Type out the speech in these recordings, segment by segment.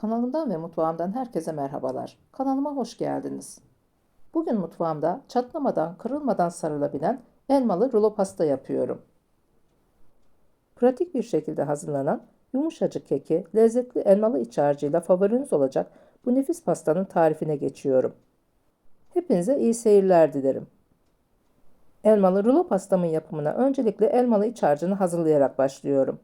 Kanalımdan ve mutfağımdan herkese merhabalar. Kanalıma hoş geldiniz. Bugün mutfağımda çatlamadan, kırılmadan sarılabilen elmalı rulo pasta yapıyorum. Pratik bir şekilde hazırlanan yumuşacık keki, lezzetli elmalı iç harcıyla favoriniz olacak bu nefis pastanın tarifine geçiyorum. Hepinize iyi seyirler dilerim. Elmalı rulo pastamın yapımına öncelikle elmalı iç harcını hazırlayarak başlıyorum.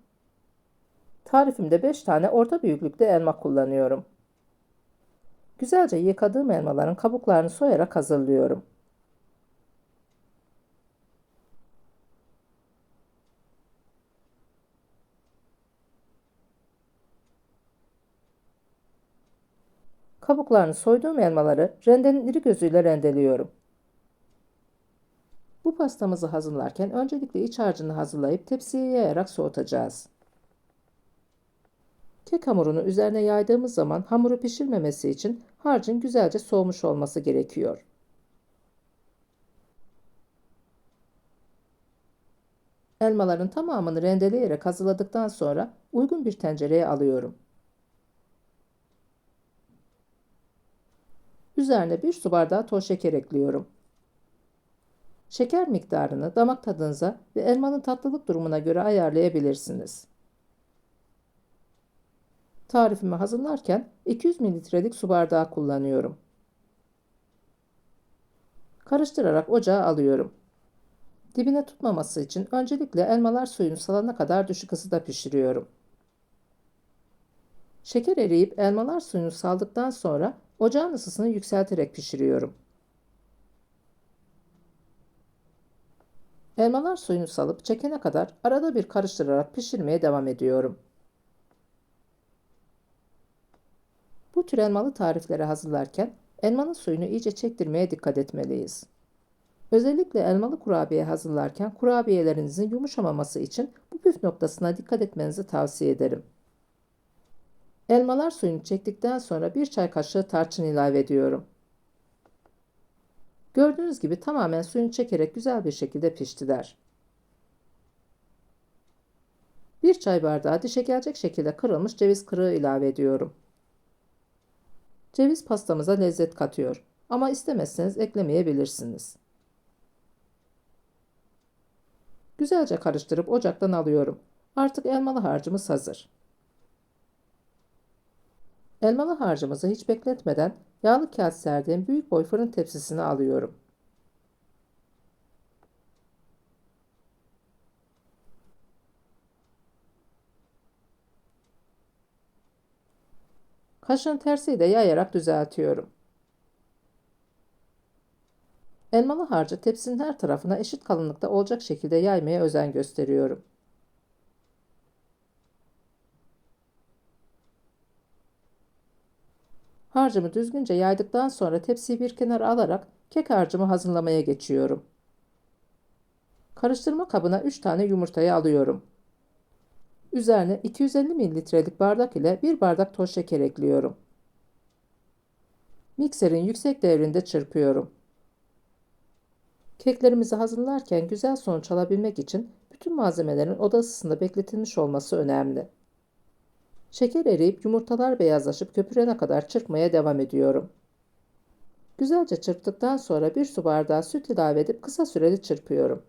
Tarifimde 5 tane orta büyüklükte elma kullanıyorum. Güzelce yıkadığım elmaların kabuklarını soyarak hazırlıyorum. Kabuklarını soyduğum elmaları rendenin iri gözüyle rendeliyorum. Bu pastamızı hazırlarken öncelikle iç harcını hazırlayıp tepsiye yayarak soğutacağız. Kek hamurunu üzerine yaydığımız zaman hamuru pişirmemesi için harcın güzelce soğumuş olması gerekiyor. Elmaların tamamını rendeleyerek hazırladıktan sonra uygun bir tencereye alıyorum. Üzerine bir su bardağı toz şeker ekliyorum. Şeker miktarını damak tadınıza ve elmanın tatlılık durumuna göre ayarlayabilirsiniz. Tarifimi hazırlarken 200 mililitrelik su bardağı kullanıyorum. Karıştırarak ocağa alıyorum. Dibine tutmaması için öncelikle elmalar suyunu salana kadar düşük ısıda pişiriyorum. Şeker eriyip elmalar suyunu saldıktan sonra ocağın ısısını yükselterek pişiriyorum. Elmalar suyunu salıp çekene kadar arada bir karıştırarak pişirmeye devam ediyorum. Bu tür elmalı tarifleri hazırlarken elmanın suyunu iyice çektirmeye dikkat etmeliyiz. Özellikle elmalı kurabiye hazırlarken kurabiyelerinizin yumuşamaması için bu püf noktasına dikkat etmenizi tavsiye ederim. Elmalar suyunu çektikten sonra bir çay kaşığı tarçın ilave ediyorum. Gördüğünüz gibi tamamen suyunu çekerek güzel bir şekilde piştiler. Bir çay bardağı dişe gelecek şekilde kırılmış ceviz kırığı ilave ediyorum. Ceviz pastamıza lezzet katıyor ama istemezseniz eklemeyebilirsiniz. Güzelce karıştırıp ocaktan alıyorum. Artık elmalı harcımız hazır. Elmalı harcımızı hiç bekletmeden yağlı kağıt serdiğim büyük boy fırın tepsisine alıyorum. Kaşın tersiyle yayarak düzeltiyorum. Elmalı harcı tepsinin her tarafına eşit kalınlıkta olacak şekilde yaymaya özen gösteriyorum. Harcımı düzgünce yaydıktan sonra tepsiyi bir kenara alarak kek harcımı hazırlamaya geçiyorum. Karıştırma kabına 3 tane yumurtayı alıyorum. Üzerine 250 mililitrelik bardak ile 1 bardak toz şeker ekliyorum. Mikserin yüksek devrinde çırpıyorum. Keklerimizi hazırlarken güzel sonuç alabilmek için bütün malzemelerin oda ısısında bekletilmiş olması önemli. Şeker eriyip yumurtalar beyazlaşıp köpürene kadar çırpmaya devam ediyorum. Güzelce çırptıktan sonra bir su bardağı süt ilave edip kısa süreli çırpıyorum.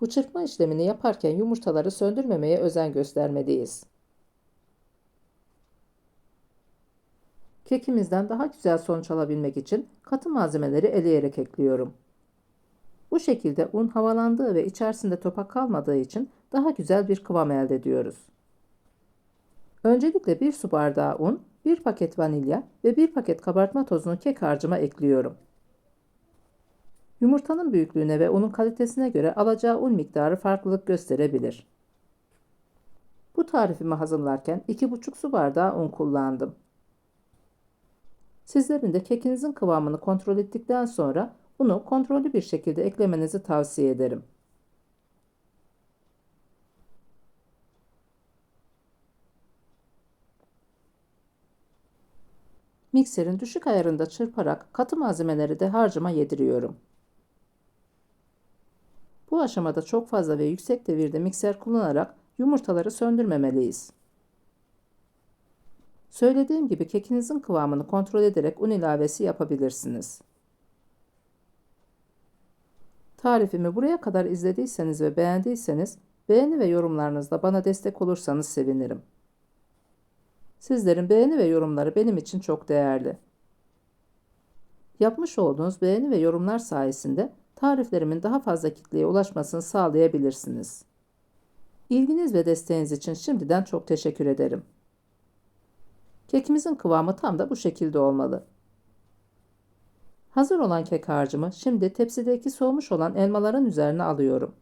Bu çırpma işlemini yaparken yumurtaları söndürmemeye özen göstermeliyiz. Kekimizden daha güzel sonuç alabilmek için katı malzemeleri eleyerek ekliyorum. Bu şekilde un havalandığı ve içerisinde topak kalmadığı için daha güzel bir kıvam elde ediyoruz. Öncelikle bir su bardağı un, bir paket vanilya ve bir paket kabartma tozunu kek harcıma ekliyorum. Yumurtanın büyüklüğüne ve unun kalitesine göre alacağı un miktarı farklılık gösterebilir. Bu tarifimi hazırlarken 2,5 su bardağı un kullandım. Sizlerin de kekinizin kıvamını kontrol ettikten sonra unu kontrollü bir şekilde eklemenizi tavsiye ederim. Mikserin düşük ayarında çırparak katı malzemeleri de harcıma yediriyorum. Bu aşamada çok fazla ve yüksek devirde mikser kullanarak yumurtaları söndürmemeliyiz. Söylediğim gibi kekinizin kıvamını kontrol ederek un ilavesi yapabilirsiniz. Tarifimi buraya kadar izlediyseniz ve beğendiyseniz beğeni ve yorumlarınızla bana destek olursanız sevinirim. Sizlerin beğeni ve yorumları benim için çok değerli. Yapmış olduğunuz beğeni ve yorumlar sayesinde tariflerimin daha fazla kitleye ulaşmasını sağlayabilirsiniz. İlginiz ve desteğiniz için şimdiden çok teşekkür ederim. Kekimizin kıvamı tam da bu şekilde olmalı. Hazır olan kek harcımı şimdi tepsideki soğumuş olan elmaların üzerine alıyorum.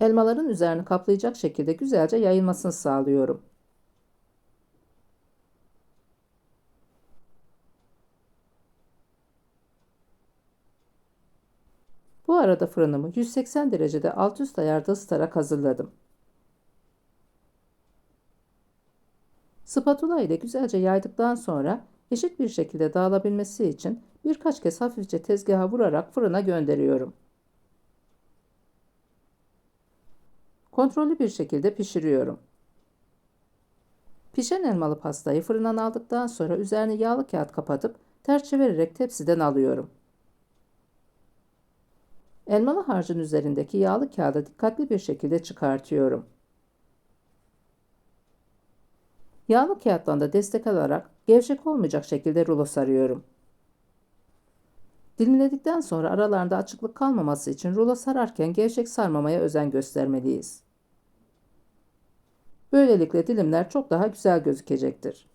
Elmaların üzerini kaplayacak şekilde güzelce yayılmasını sağlıyorum. Bu arada fırınımı 180 derecede alt üst ayarda ısıtarak hazırladım. Spatula ile güzelce yaydıktan sonra eşit bir şekilde dağılabilmesi için birkaç kez hafifçe tezgaha vurarak fırına gönderiyorum. Kontrollü bir şekilde pişiriyorum. Pişen elmalı pastayı fırından aldıktan sonra üzerine yağlı kağıt kapatıp ters çevirerek tepsiden alıyorum. Elmalı harcın üzerindeki yağlı kağıdı dikkatli bir şekilde çıkartıyorum. Yağlı kağıttan da destek alarak gevşek olmayacak şekilde rulo sarıyorum. Dilimledikten sonra aralarında açıklık kalmaması için rulo sararken gevşek sarmamaya özen göstermeliyiz. Böylelikle dilimler çok daha güzel gözükecektir.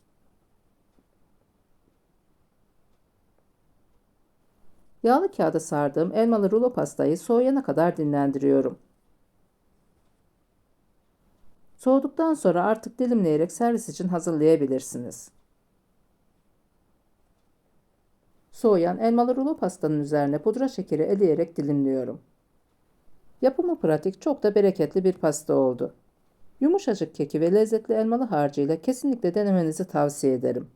Yağlı kağıda sardığım elmalı rulo pastayı soğuyana kadar dinlendiriyorum. Soğuduktan sonra artık dilimleyerek servis için hazırlayabilirsiniz. Soğuyan elmalı rulo pastanın üzerine pudra şekeri eleyerek dilimliyorum. Yapımı pratik, çok da bereketli bir pasta oldu. Yumuşacık keki ve lezzetli elmalı harcıyla kesinlikle denemenizi tavsiye ederim.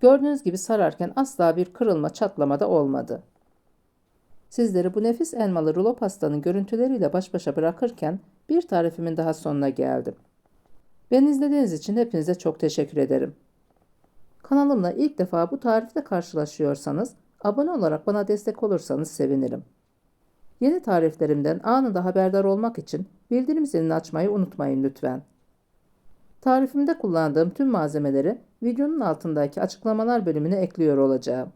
Gördüğünüz gibi sararken asla bir kırılma çatlama da olmadı. Sizleri bu nefis elmalı rulo pastanın görüntüleriyle baş başa bırakırken bir tarifimin daha sonuna geldim. Beni izlediğiniz için hepinize çok teşekkür ederim. Kanalımla ilk defa bu tarifle karşılaşıyorsanız abone olarak bana destek olursanız sevinirim. Yeni tariflerimden anında haberdar olmak için bildirim zilini açmayı unutmayın lütfen. Tarifimde kullandığım tüm malzemeleri videonun altındaki açıklamalar bölümüne ekliyor olacağım.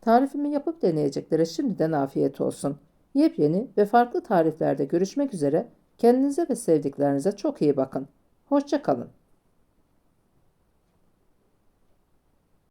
Tarifimi yapıp deneyeceklere şimdiden afiyet olsun. Yepyeni ve farklı tariflerde görüşmek üzere. Kendinize ve sevdiklerinize çok iyi bakın. Hoşçakalın.